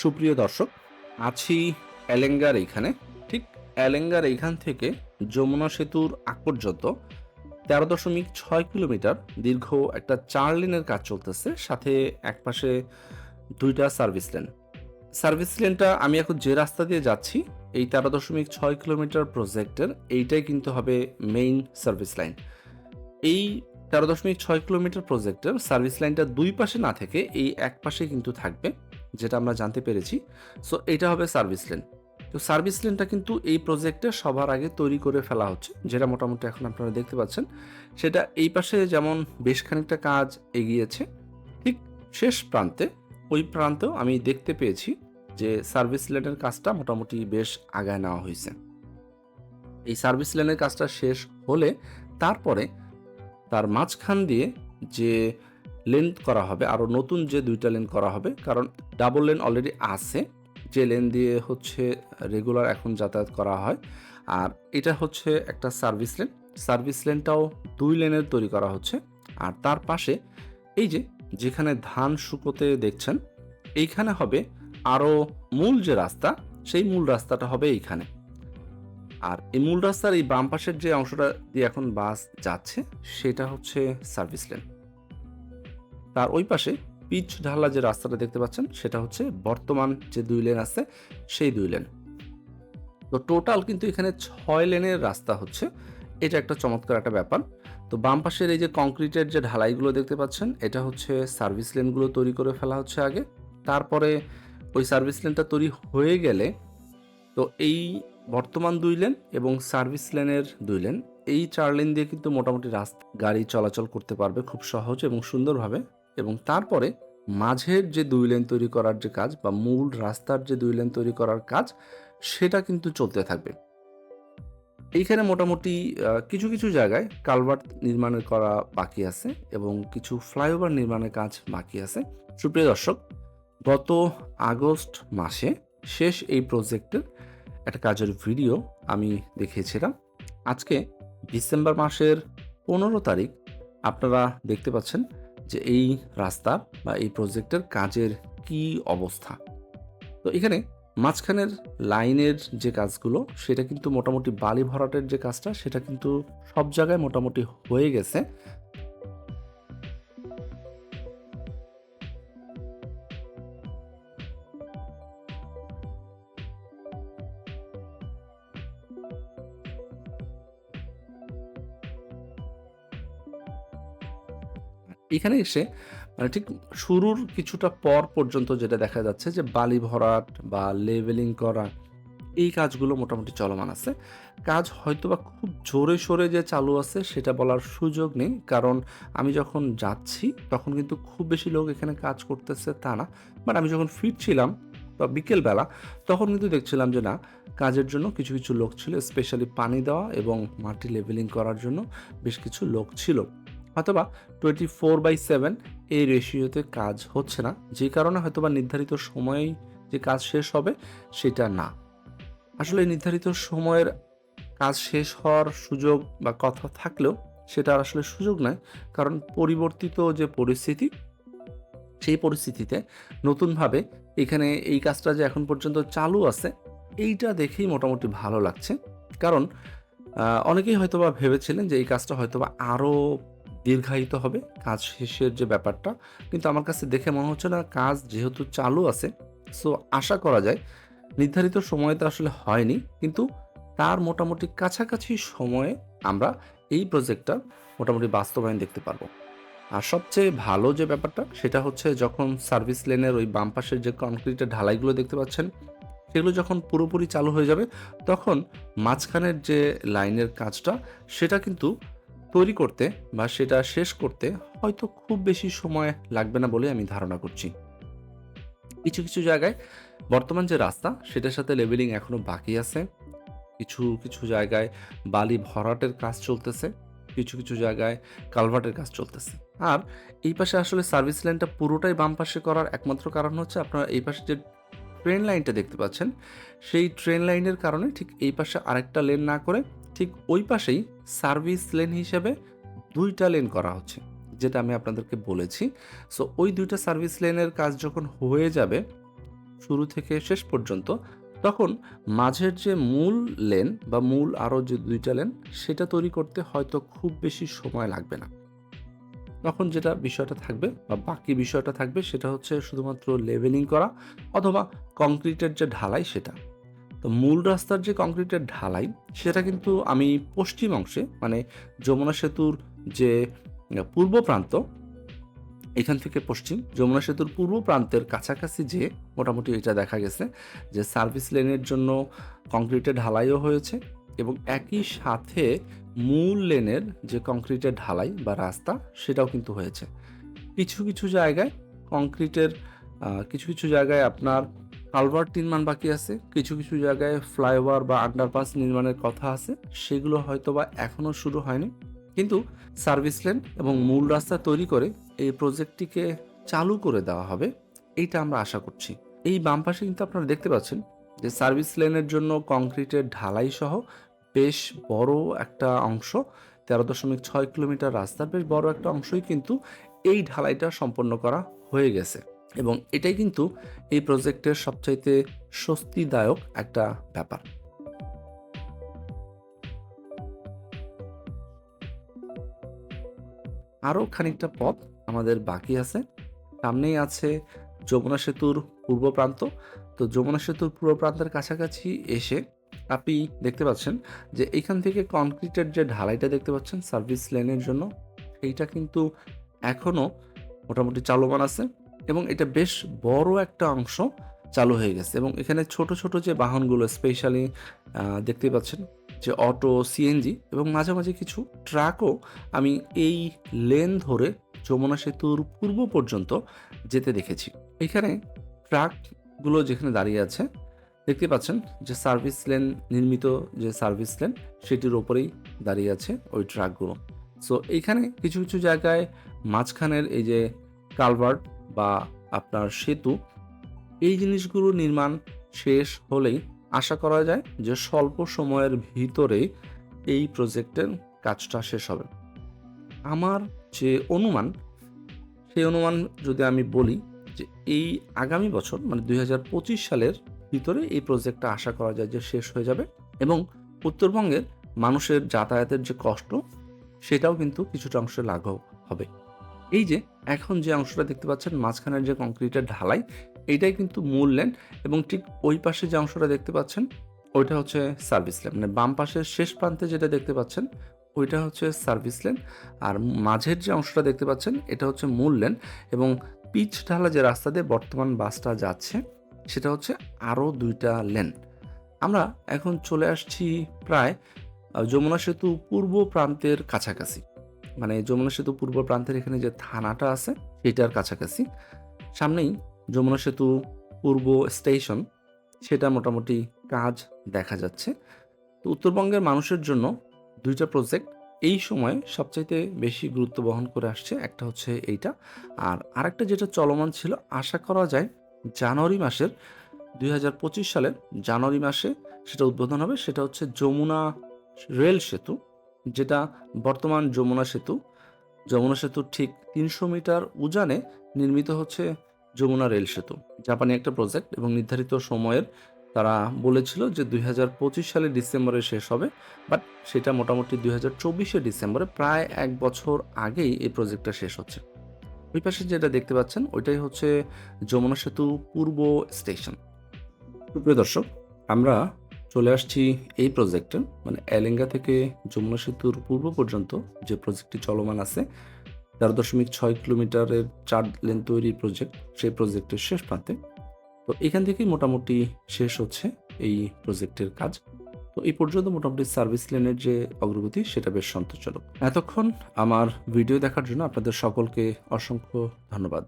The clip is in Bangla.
সুপ্রিয় দর্শক, আছি এলেঙ্গার এইখানে। ঠিক এলেঙ্গার এইখান থেকে যমুনা সেতুর আগ পর্যন্ত তেরো দশমিক ছয় কিলোমিটার দীর্ঘ একটা চার লেনের কাজ চলতেছে, সাথে একপাশে দুইটা সার্ভিস লেন। সার্ভিস লেনটা আমি এখন যে রাস্তা দিয়ে যাচ্ছি, এই তেরো দশমিক ছয় কিলোমিটার প্রজেক্টের, এইটাই কিন্তু হবে মেইন সার্ভিস লাইন এই তেরো দশমিক ছয় কিলোমিটার প্রজেক্টের সার্ভিস লাইনটা দুই পাশে না থেকে এই এক পাশে কিন্তু থাকবে। যেটা আমরা জানতে পেরেছি। সো এটা হবে সার্ভিস লেন তো সার্ভিস লেনটা কিন্তু এই প্রজেক্টে সবার আগে তৈরি করে ফেলা হচ্ছে, যেটা মোটামুটি এখন আপনারা দেখতে পাচ্ছেন। সেটা এই পাশে যেমন বেশ খানিকটা কাজ এগিয়েছে, ঠিক শেষ প্রান্তে, ওই প্রান্তেও আমি দেখতে পেয়েছি যে সার্ভিস লেনের কাজটা মোটামুটি বেশ আগায় নেওয়া হয়েছে। এই সার্ভিস লেনের কাজটা শেষ হলে তারপরে তার মাঝখান দিয়ে যে লেন করা হবে। আরও নতুন যে দুইটা লেন করা হবে, কারণ ডাবল লেন অলরেডি আছে। যে লেন দিয়ে হচ্ছে রেগুলার এখন যাতায়াত করা হয়। আর এটা হচ্ছে একটা সার্ভিস লেন সার্ভিস লেনটাও দুই লেনের তৈরি করা হচ্ছে। আর তার পাশে এই যে যেখানে ধান শুকোতে দেখছেন, এইখানে হবে আরও মূল যে রাস্তা, সেই মূল রাস্তাটা হবে এইখানে। আর এই মূল রাস্তার এই বাম পাশের যে অংশটা দিয়ে এখন বাস যাচ্ছে, সেটা হচ্ছে সার্ভিস লেন তার ওই পাশে পিচ ঢালা যে রাস্তাটা দেখতে পাচ্ছেন, সেটা হচ্ছে বর্তমান যে দুই লেন আছে, সেই দুই লেন। তো টোটাল কিন্তু এখানে ছয় লেনের রাস্তা হচ্ছে। এটা একটা চমৎকার একটা ব্যাপার। তো বাম পাশের এই যে কংক্রিটের যে ঢালাইগুলো দেখতে পাচ্ছেন, এটা হচ্ছে সার্ভিস লেনগুলো তৈরি করে ফেলা হচ্ছে আগে। তারপরে ওই সার্ভিস লেনটা তৈরি হয়ে গেলে তো এই বর্তমান দুই লেন এবং সার্ভিস লেনের দুই লেন, এই চার লেন দিয়ে কিন্তু মোটামুটি রাস্তা, গাড়ি চলাচল করতে পারবে খুব সহজ এবং সুন্দরভাবে। এবং তারপরে মাঝের যে দুই লেন তৈরি করার যে কাজ বা মূল রাস্তার যে দুই লেন তৈরি করার কাজ, সেটা কিন্তু চলতে থাকবে। এইখানে মোটামুটি কিছু কিছু জায়গায় কালভার্ট নির্মাণের করা বাকি আছে এবং কিছু ফ্লাইওভার নির্মাণের কাজ বাকি আছে। সুপ্রিয় দর্শক, গত আগস্ট মাসে শেষ এই প্রজেক্টের একটা কাজের ভিডিও আমি দেখিয়েছিলাম। আজকে ডিসেম্বর মাসের পনেরো তারিখ আপনারা দেখতে পাচ্ছেন যে এই রাস্তা বা এই প্রজেক্টের কাজের কি অবস্থা। তো এখানে মাঝখানের লাইনের যে কাজগুলো, সেটা কিন্তু মোটামুটি বালি ভরাটের যে কাজটা, সেটা কিন্তু সব জায়গায় মোটামুটি হয়ে গেছে। এখানে এসে মানে ঠিক শুরুর কিছুটা পর পর্যন্ত যেটা দেখা যাচ্ছে যে বালি ভরাট বা লেভেলিং করা, এই কাজগুলো মোটামুটি চলমান আছে। কাজ হয়তো বা খুব জোরে সোরে যে চালু আছে সেটা বলার সুযোগ নেই, কারণ আমি যখন যাচ্ছি তখন কিন্তু খুব বেশি লোক এখানে কাজ করতেছে তা না। বাট আমি যখন ফিরছিলাম বা বিকেলবেলা তখন কিন্তু দেখছিলাম যে না, কাজের জন্য কিছু কিছু লোক ছিল, স্পেশালি পানি দেওয়া এবং মাটি লেভেলিং করার জন্য বেশ কিছু লোক ছিল। অথবা টোয়েন্টি ফোর বাই সেভেন এই রেশিওতে কাজ হচ্ছে না। যে কারণে হয়তোবা নির্ধারিত সময়েই যে কাজ শেষ হবে, সেটা না। আসলে নির্ধারিত সময়ের কাজ শেষ হওয়ার সুযোগ বা কথা থাকলেও সেটা আসলে সুযোগ নয়, কারণ পরিবর্তিত যে পরিস্থিতি, সেই পরিস্থিতিতে নতুনভাবে এখানে এই কাজটা যে এখন পর্যন্ত চালু আছে, এইটা দেখেই মোটামুটি ভালো লাগছে। কারণ অনেকেই হয়তোবা ভেবেছিলেন যে এই কাজটা হয়তোবা আরও দীর্ঘায়িত হবে, কাজ শেষের যে ব্যাপারটা। কিন্তু আমার কাছে দেখে মনে হচ্ছে না, কাজ যেহেতু চালু আছে সো আশা করা যায়, নির্ধারিত সময়তে আসলে হয়নি, কিন্তু তার মোটামুটি কাছাকাছি সময়ে আমরা এই প্রজেক্টটা মোটামুটি বাস্তবায়ন দেখতে পারব। আর সবচেয়ে ভালো যে ব্যাপারটা, সেটা হচ্ছে যখন সার্ভিস লেনের ওই বাম পাশের যে কনক্রিটের ঢালাইগুলো দেখতে পাচ্ছেন, সেগুলো যখন পুরোপুরি চালু হয়ে যাবে, তখন মাঝখানের যে লাইনের কাজটা, সেটা কিন্তু তৈরি করতে বা সেটা শেষ করতে হয়তো খুব বেশি সময় লাগবে না বলে আমি ধারণা করছি। কিছু কিছু জায়গায় বর্তমান যে রাস্তা, সেটার সাথে লেভেলিং এখনও বাকি আছে। কিছু কিছু জায়গায় বালি ভরাটের কাজ চলতেছে, কিছু কিছু জায়গায় কালভার্টের কাজ চলতেছে। আর এই পাশে আসলে সার্ভিস লাইনটা পুরোটাই বাম পাশে করার একমাত্র কারণ হচ্ছে আপনারা এই পাশে যে ট্রেন লাইনটা দেখতে পাচ্ছেন, সেই ট্রেন লাইনের কারণে ঠিক এই পাশে আরেকটা লেন না করে ঠিক ওই পাশেই সার্ভিস লেন হিসেবে দুইটা লেন করা হচ্ছে, যেটা আমি আপনাদেরকে বলেছি। সো ওই দুইটা সার্ভিস লেনের কাজ যখন হয়ে যাবে শুরু থেকে শেষ পর্যন্ত, তখন মাঝের যে মূল লেন বা মূল আরও যে দুইটা লেন, সেটা তৈরি করতে হয়তো খুব বেশি সময় লাগবে না। তখন যেটা বিষয়টা থাকবে বা বাকি বিষয়টা থাকবে, সেটা হচ্ছে শুধুমাত্র লেভেলিং করা অথবা কংক্রিটের যে ঢালাই, সেটা। তো মূল রাস্তার যে কংক্রিটের ঢালাই, সেটা কিন্তু আমি পশ্চিম অংশে মানে যমুনা সেতুর যে পূর্ব প্রান্ত, এখান থেকে পশ্চিম, যমুনা সেতুর পূর্ব প্রান্তের কাছাকাছি যে, মোটামুটি এটা দেখা গেছে যে, সার্ভিস লেনের জন্য কংক্রিটের ঢালাইও হয়েছে এবং একই সাথে মূল লেনের যে কংক্রিটের ঢালাই বা রাস্তা, সেটাও কিন্তু হয়েছে। কিছু কিছু জায়গায় কংক্রিটের কিছু কিছু জায়গায় আপনার কালভার্ট নির্মাণ বাকি আছে। কিছু কিছু জায়গায় ফ্লাইওভার বা আন্ডারপাস নির্মাণের কথা আছে। সেগুলো হয়তো বা এখনও শুরু হয়নি। কিন্তু সার্ভিস লেন এবং মূল রাস্তা তৈরি করে এই প্রজেক্টটিকে চালু করে দেওয়া হবে, এইটা আমরা আশা করছি। এই বাম পাশে কিন্তু আপনারা দেখতে পাচ্ছেন যে সার্ভিস লেনের জন্য কংক্রিটের ঢালাই সহ বেশ বড় একটা অংশ, তেরো দশমিক ছয় কিলোমিটার রাস্তার বেশ বড় একটা অংশই কিন্তু এই ঢালাইটা সম্পন্ন করা হয়ে গেছে। এবং এটাই কিন্তু এই প্রজেক্টের সবচাইতে স্বস্তিদায়ক একটা ব্যাপার। আরও খানিকটা পথ আমাদের বাকি আছে। সামনেই আছে যমুনা সেতুর পূর্ব প্রান্ত। তো যমুনা সেতুর পূর্ব প্রান্তের কাছাকাছি এসে আপনি দেখতে পাচ্ছেন যে এখান থেকে কনক্রিটের যে ঢালাইটা দেখতে পাচ্ছেন সার্ভিস লেনের জন্য, এইটা কিন্তু এখনও মোটামুটি চালমান আছে। এবং এটা বেশ বড় একটা অংশ চালু হয়ে গেছে। এবং এখানে ছোট ছোট যে বাহনগুলো স্পেশালি দেখতে পাচ্ছেন যে অটো সিএনজি এবং মাঝে মাঝে কিছু ট্রাকও আমি এই লেন ধরে যমুনা সেতুর পূর্ব পর্যন্ত যেতে দেখেছি। এখানে ট্রাকগুলো যেখানে দাঁড়িয়ে আছে, দেখতে পাচ্ছেন যে সার্ভিস লেন নির্মিত যে সার্ভিস লেন সেটির ওপরেই দাঁড়িয়ে আছে ওই ট্রাকগুলো সো এইখানে কিছু কিছু জায়গায় মাঝখানের এই যে কালভার্ট বা আপনার সেতু, এই জিনিসগুলো নির্মাণ শেষ হলেই আশা করা যায় যে স্বল্প সময়ের ভিতরে এই প্রজেক্টের কাজটা শেষ হবে। আমার যে অনুমান, সেই অনুমান যদি আমি বলি যে এই আগামী বছর মানে দুই হাজার পঁচিশ সালের ভিতরে এই প্রজেক্টটা আশা করা যায় যে শেষ হয়ে যাবে এবং উত্তরবঙ্গের মানুষের যাতায়াতের যে কষ্ট, সেটাও কিন্তু কিছুটা অংশে লাঘব হবে। এই যে, এখন যে অংশটা দেখতে পাচ্ছেন, মাঝখানের যে কংক্রিটের ঢালাই, এইটাই কিন্তু মূল লেন এবং ঠিক ওই পাশে যে অংশটা দেখতে পাচ্ছেন, ওইটা হচ্ছে সার্ভিস লেন মানে বাম পাশের শেষ প্রান্তে যেটা দেখতে পাচ্ছেন, ওইটা হচ্ছে সার্ভিস লেন আর মাঝের যে অংশটা দেখতে পাচ্ছেন, এটা হচ্ছে মূল লেন এবং পিচ ঢালা যে রাস্তা দিয়ে বর্তমান বাসটা যাচ্ছে, সেটা হচ্ছে আরও দুইটা লেন আমরা এখন চলে আসছি প্রায় যমুনা সেতু পূর্ব প্রান্তের কাছাকাছি। মানে যমুনা সেতু পূর্ব প্রান্তের এখানে যে থানাটা আছে, সেটার কাছাকাছি। সামনেই যমুনা সেতু পূর্ব স্টেশন, সেটা মোটামুটি কাজ দেখা যাচ্ছে। তো উত্তরবঙ্গের মানুষের জন্য দুইটা প্রজেক্ট এই সময়ে সবচাইতে বেশি গুরুত্ব বহন করে আসছে, একটা হচ্ছে এইটা। আর আরেকটা যেটা চলমান ছিল, আশা করা যায় জানুয়ারি মাসের দুই হাজার পঁচিশ সালের জানুয়ারি মাসে সেটা উদ্বোধন হবে, সেটা হচ্ছে যমুনা রেল সেতু। যেটা বর্তমান যমুনা সেতু। যমুনা সেতুর ঠিক তিনশো মিটার উজানে নির্মিত হচ্ছে যমুনা রেল সেতু। জাপানি একটা প্রজেক্ট এবং নির্ধারিত সময়ের তারা বলেছিল যে দুই হাজার পঁচিশ সালে ডিসেম্বরে শেষ হবে, বাট সেটা মোটামুটি দুই হাজার চব্বিশে ডিসেম্বরে প্রায় এক বছর আগেই এই প্রজেক্টটা শেষ হচ্ছে। ওই পাশে যেটা দেখতে পাচ্ছেন, ওইটাই হচ্ছে যমুনা সেতু পূর্ব স্টেশন। সুপ্রিয় দর্শক, আমরা চলে আসছি এই প্রজেক্টে মানে এলেঙ্গা থেকে যমুনা সেতুর পূর্ব পর্যন্ত যে প্রজেক্টটি চলমান আছে তেরো দশমিক ছয় কিলোমিটারের চার লেন তৈরি প্রজেক্ট সেই প্রজেক্টের শেষ প্রান্তে। তো এখান থেকেই মোটামুটি শেষ হচ্ছে এই প্রজেক্টের কাজ। তো এই পর্যন্ত মোটামুটি সার্ভিস লেনের যে অগ্রগতি, সেটা বেশ সন্তোষজনক। এতক্ষণ আমার ভিডিও দেখার জন্য আপনাদের সকলকে অসংখ্য ধন্যবাদ।